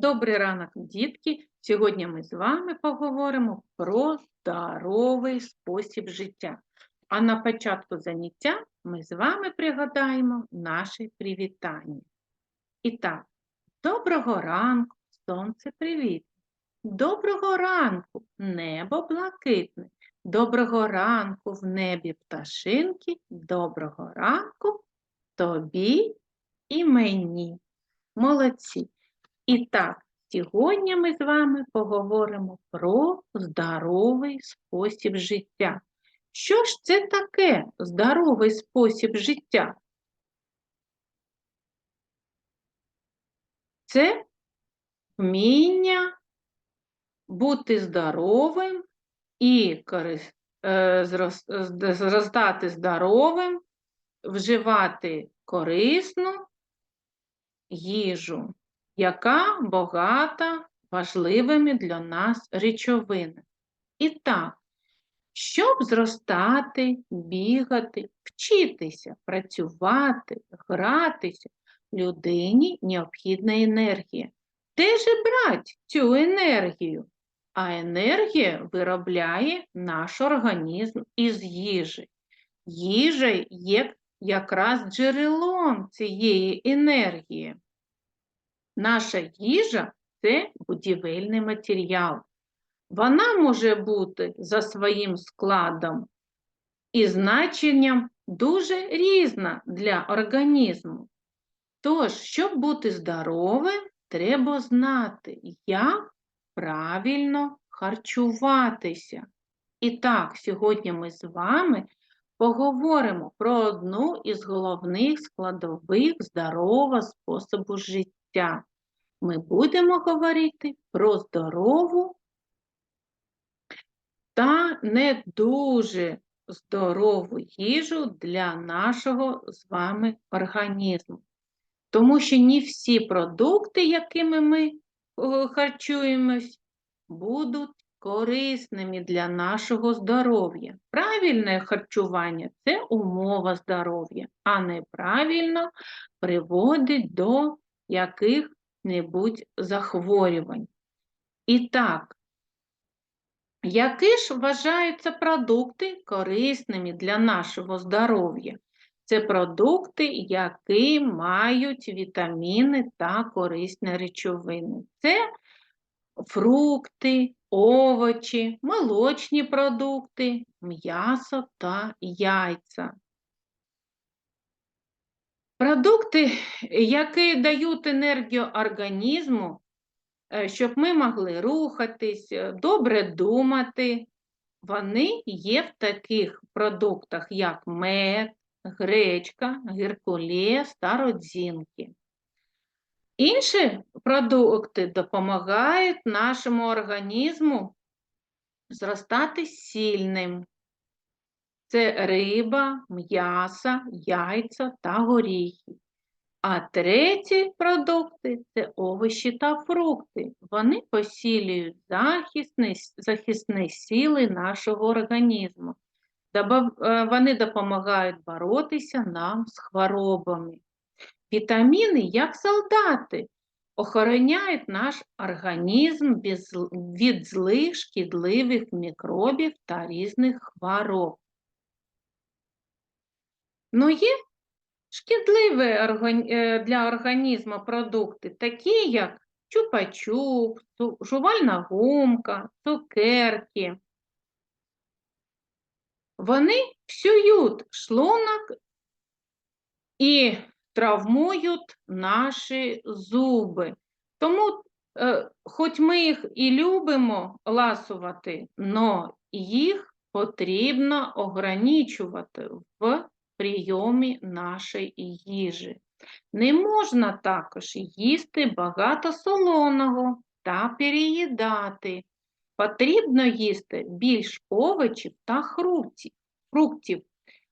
Добрий ранок, дітки! Сьогодні ми з вами поговоримо про здоровий спосіб життя. А на початку заняття ми з вами пригадаємо наше привітання. І так, доброго ранку, сонце привіт! Доброго ранку, небо блакитне. Доброго ранку в небі пташинки. Доброго ранку тобі і мені. Молодці! І так, сьогодні ми з вами поговоримо про здоровий спосіб життя. Що ж це таке здоровий спосіб життя? Це вміння бути здоровим і е, зростати здоровим, вживати корисну їжу яка багата важливими для нас речовинами. І так, щоб зростати, бігати, вчитися, працювати, гратися, людині необхідна енергія. Де ж брати цю енергію? А енергія виробляє наш організм із їжі. Їжа є якраз джерелом цієї енергії. Наша їжа це будівельний матеріал. Вона може бути за своїм складом і значенням дуже різна для організму. Тож, щоб бути здоровим, треба знати, як правильно харчуватися. І так, сьогодні ми з вами поговоримо про одну із головних складових здорового способу життя. Ми будемо говорити про здорову та не дуже здорову їжу для нашого з вами організму. Тому що не всі продукти, якими ми е, харчуємось, будуть корисними для нашого здоров'я. Правильне харчування це умова здоров'я, а неправильно приводить до яких-небудь захворювань. І так, які ж вважаються продукти корисними для нашого здоров'я? Це продукти, які мають вітаміни та корисні речовини. Це фрукти, овочі, молочні продукти, м'ясо та яйця. Продукти, які дають енергію організму, е, щоб ми могли рухатись, е, добре думати, вони є в таких продуктах, як мед, гречка, геркулес та родзинки. Інші продукти допомагають нашому організму зростати сильним. Це риба, м'ясо, яйця та горіхи. А треті продукти це овочі та фрукти. Вони посилюють захисні, захисні сили нашого організму. Е, Вони допомагають боротися нам з хворобами. Вітаміни, як солдати, охороняють наш організм від злих шкідливих мікробів та різних хвороб. Ну, є шкідливі е, для організму продукти, такі як чупа-чуп, жувальна гумка, цукерки. Вони псують шлунок і травмують наші зуби. Тому, е, хоч ми їх і любимо ласувати, але їх потрібно ограничувати в прийомі нашої їжі. Не можна також їсти багато солоного та переїдати. Потрібно їсти більш овочів та фруктів.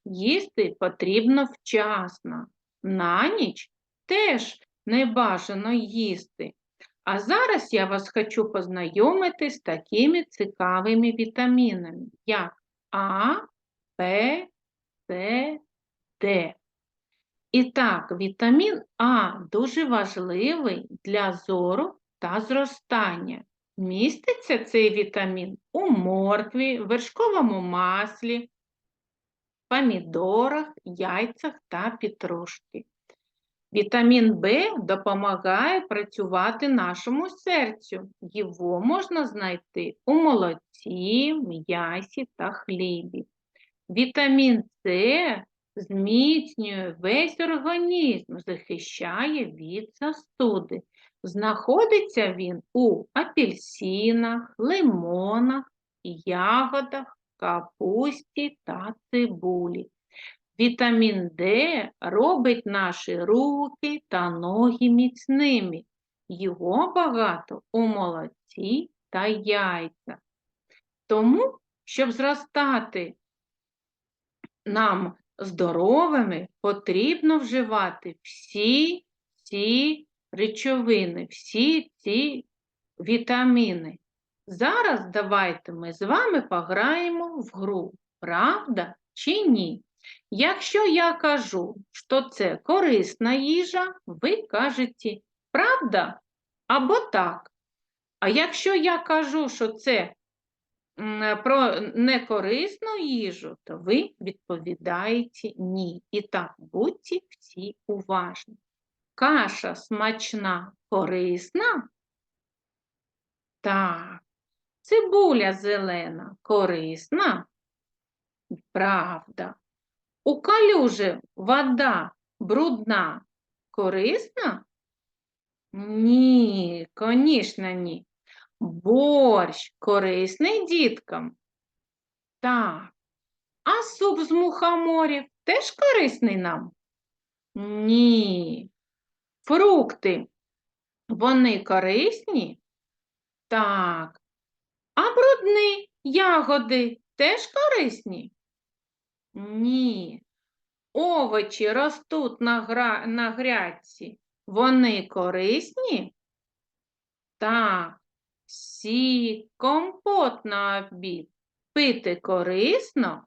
Їсти потрібно вчасно. На ніч теж не бажано їсти. А зараз я вас хочу познайомити з такими цікавими вітамінами, як А, П, С, Д. І так, вітамін А дуже важливий для зору та зростання. Міститься цей вітамін у моркві, вершковому маслі, помідорах, яйцях та петрушці. Вітамін В допомагає працювати нашому серцю. Його можна знайти у молоці, м'ясі та хлібі. Вітамін С зміцнює весь організм, захищає від застуди. Знаходиться він у апельсинах, лимонах, ягодах, капусті та цибулі. Вітамін Д робить наші руки та ноги міцними. Його багато у молоці та яйцях. Тому, щоб зростати нам здоровими, потрібно вживати всі ці речовини, всі ці вітаміни. Зараз давайте ми з вами пограємо в гру. Правда чи ні? Якщо я кажу, що це корисна їжа, ви кажете правда або так. А якщо я кажу, що це про некорисну їжу, то ви відповідаєте ні. І так, будьте всі уважні. Каша смачна, корисна? Так. Цибуля зелена, корисна? Правда. У калюжі вода брудна, корисна? Ні, звісно, ні. Борщ корисний діткам? Так. А суп з мухоморів теж корисний нам? Ні. Фрукти, вони корисні? Так. А брудні ягоди теж корисні? Ні. Овочі ростуть на, гра... на грядці. Вони корисні? Так. Сік, компот на обід. Пити корисно?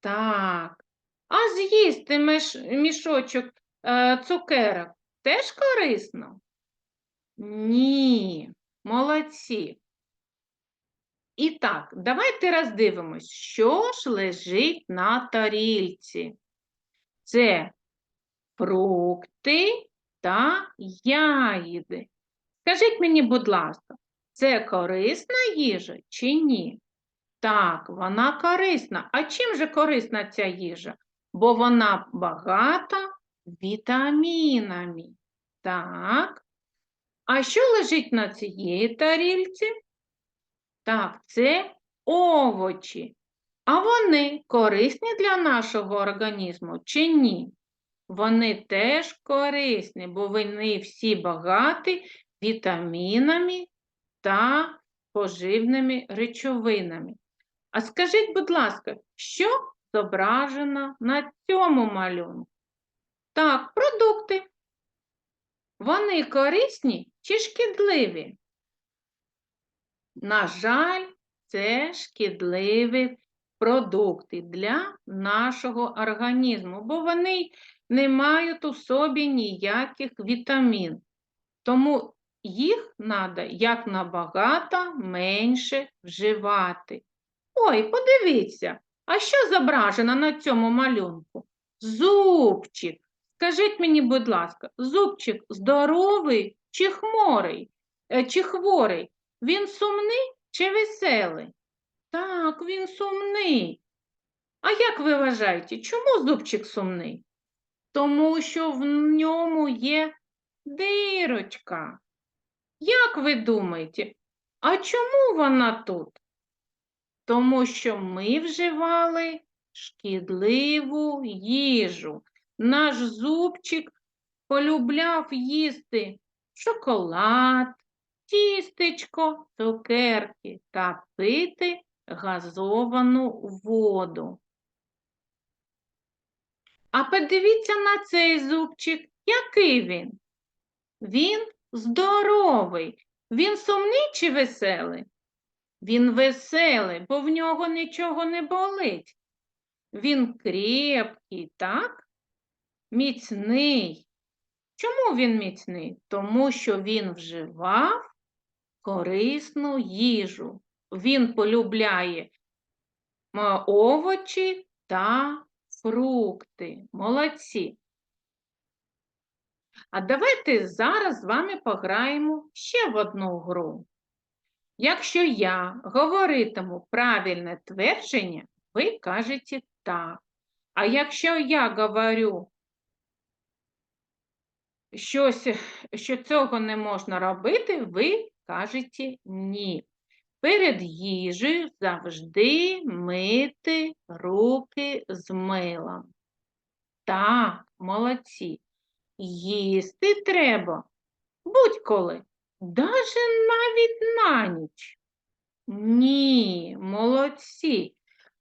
Так. А з'їсти міш... мішочок е, цукерок теж корисно? Ні. Молодці. І так, давайте роздивимось, що ж лежить на тарільці. Це фрукти та ягіди. Скажіть мені, будь ласка, це корисна їжа чи ні? Так, вона корисна. А чим же корисна ця їжа? Бо вона багата вітамінами. Так. А що лежить на цієї тарільці? Так, це овочі. А вони корисні для нашого організму чи ні? Вони теж корисні, бо вони всі багаті вітамінами та поживними речовинами. А скажіть, будь ласка, що зображено на цьому малюнку? Так, продукти. Вони корисні чи шкідливі? На жаль, це шкідливі продукти для нашого організму, бо вони не мають у собі ніяких вітамін. Тому їх треба як набагато менше вживати. Ой, подивіться, а що зображено на цьому малюнку? Зубчик. Скажіть мені, будь ласка, зубчик здоровий чи хворий? Е, Чи хворий? Він сумний чи веселий? Так, він сумний. А як ви вважаєте, чому зубчик сумний? Тому що в ньому є дирочка. Як ви думаєте, а чому вона тут? Тому що ми вживали шкідливу їжу. Наш зубчик полюбляв їсти шоколад, тістечко, цукерки та пити газовану воду. А подивіться на цей зубчик, який він? Він здоровий. Він сумний чи веселий? Він веселий, бо в нього нічого не болить. Він крепкий, так? Міцний. Чому він міцний? Тому що він вживав корисну їжу. Він полюбляє овочі та фрукти. Молодці. А давайте зараз з вами пограємо ще в одну гру. Якщо я говоритиму правильне твердження, ви кажете так. А якщо я говорю щось, що цього не можна робити, ви кажете ні. Перед їжею завжди мити руки з милом. Так, молодці. Їсти треба будь-коли, даже навіть на ніч. Ні, молодці.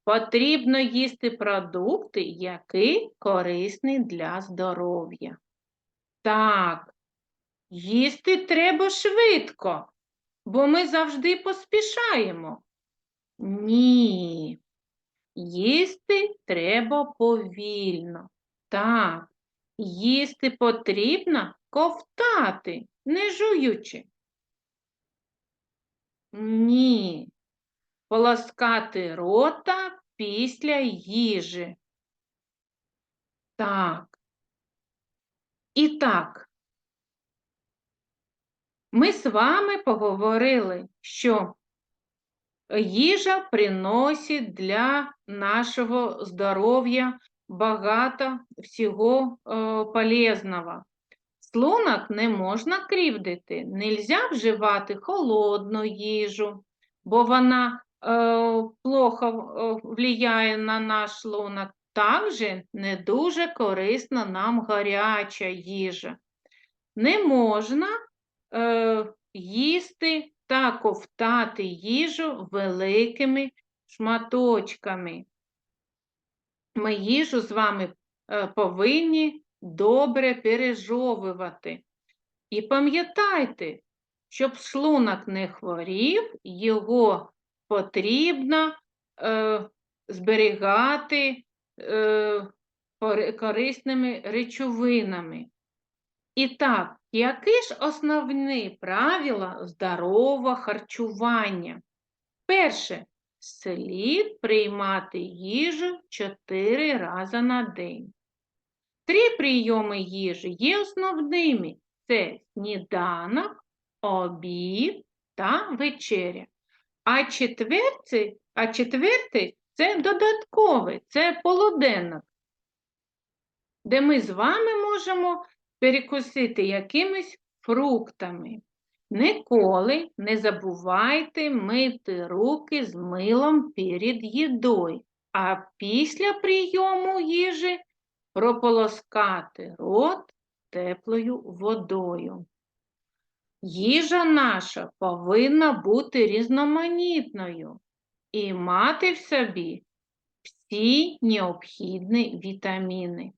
Потрібно їсти продукти, які корисні для здоров'я. Так, їсти треба швидко, бо ми завжди поспішаємо. Ні, їсти треба повільно. Так, їсти потрібно ковтати, не жуючи. Ні, полоскати рота після їжі. Так. І так, ми з вами поговорили, що їжа приносить для нашого здоров'я багато всього е, полезного. Шлунок не можна кривдити, нельзя вживати холодну їжу, бо вона е, плохо е, впливає на наш шлунок. Також не дуже корисна нам гаряча їжа. Не можна е, їсти та ковтати їжу великими шматочками. Ми їжу з вами е, повинні добре пережовувати. І пам'ятайте, щоб шлунок не хворів, його потрібно е, зберігати е, корисними речовинами. І так, які ж основні правила здорового харчування? Перше, слід приймати їжу 4 рази на день. Три прийоми їжі є основними: це сніданок, обід та вечеря. А четвертий, а четвертий це додатковий, це полуденок, де ми з вами можемо перекусити якимись фруктами. Ніколи не забувайте мити руки з милом перед їдою, а після прийому їжі прополоскати рот теплою водою. Їжа наша повинна бути різноманітною і мати в собі всі необхідні вітаміни.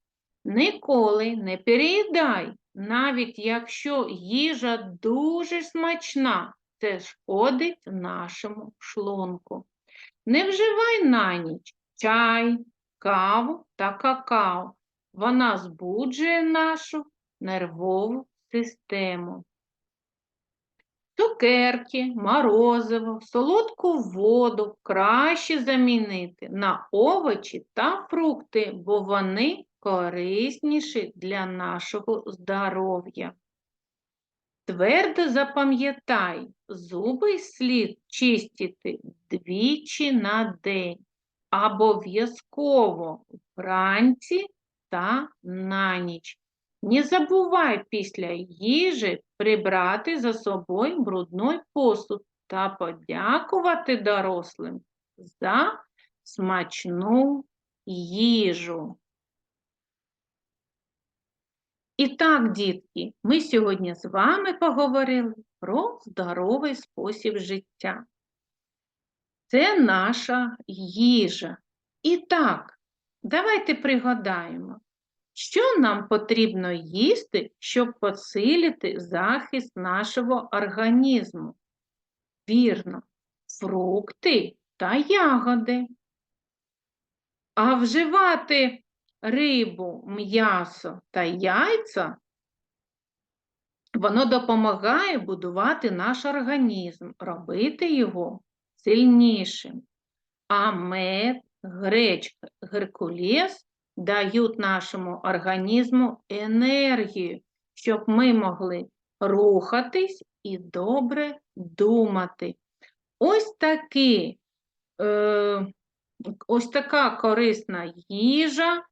Ніколи не переїдай, навіть якщо їжа дуже смачна, це шкодить нашому шлунку. Не вживай на ніч чай, каву та какао. Вона збуджує нашу нервову систему. Цукерки, морозиво, солодку воду краще замінити на овочі та фрукти, бо вони корисніші для нашого здоров'я. Твердо запам'ятай, зуби слід чистити двічі на день, обов'язково вранці та на ніч. Не забувай після їжі прибрати за собою брудний посуд та подякувати дорослим за смачну їжу. І так, дітки, ми сьогодні з вами поговорили про здоровий спосіб життя. Це наша їжа. І так, давайте пригадаємо, що нам потрібно їсти, щоб посилити захист нашого організму. Вірно, фрукти та ягоди. А вживати рибу, м'ясо та яйця Воно допомагає будувати наш організм, робити його сильнішим. А мед, гречка, геркулес дають нашому організму енергію, щоб ми могли рухатись і добре думати. Ось такі, е, ось така корисна їжа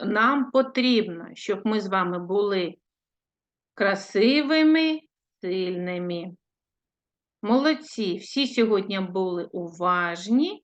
нам потрібна, щоб ми з вами були красивими, сильними. Молодці, всі сьогодні були уважні.